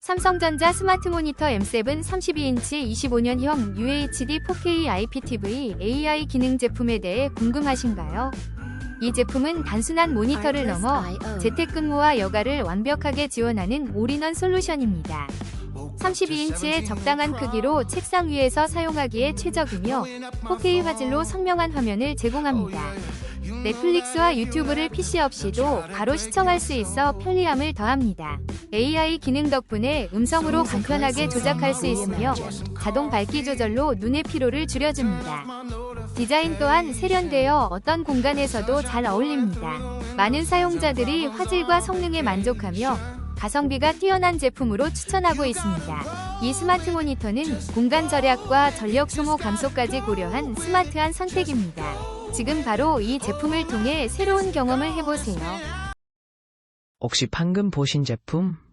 삼성전자 스마트 모니터 M7 32인치 25년형 UHD 4K IPTV AI 기능 제품에 대해 궁금하신가요? 이 제품은 단순한 모니터를 넘어 재택근무와 여가를 완벽하게 지원하는 올인원 솔루션입니다. 32인치의 적당한 크기로 책상 위에서 사용하기에 최적이며 4K 화질로 선명한 화면을 제공합니다. 넷플릭스와 유튜브를 PC 없이도 바로 시청할 수 있어 편리함을 더합니다. AI 기능 덕분에 음성으로 간편하게 조작할 수 있으며 자동 밝기 조절로 눈의 피로를 줄여줍니다. 디자인 또한 세련되어 어떤 공간에서도 잘 어울립니다. 많은 사용자들이 화질과 성능에 만족하며 가성비가 뛰어난 제품으로 추천하고 있습니다. 이 스마트 모니터는 공간 절약과 전력 소모 감소까지 고려한 스마트한 선택입니다. 지금 바로 이 제품을 통해 새로운 경험을 해보세요. 혹시 방금 보신 제품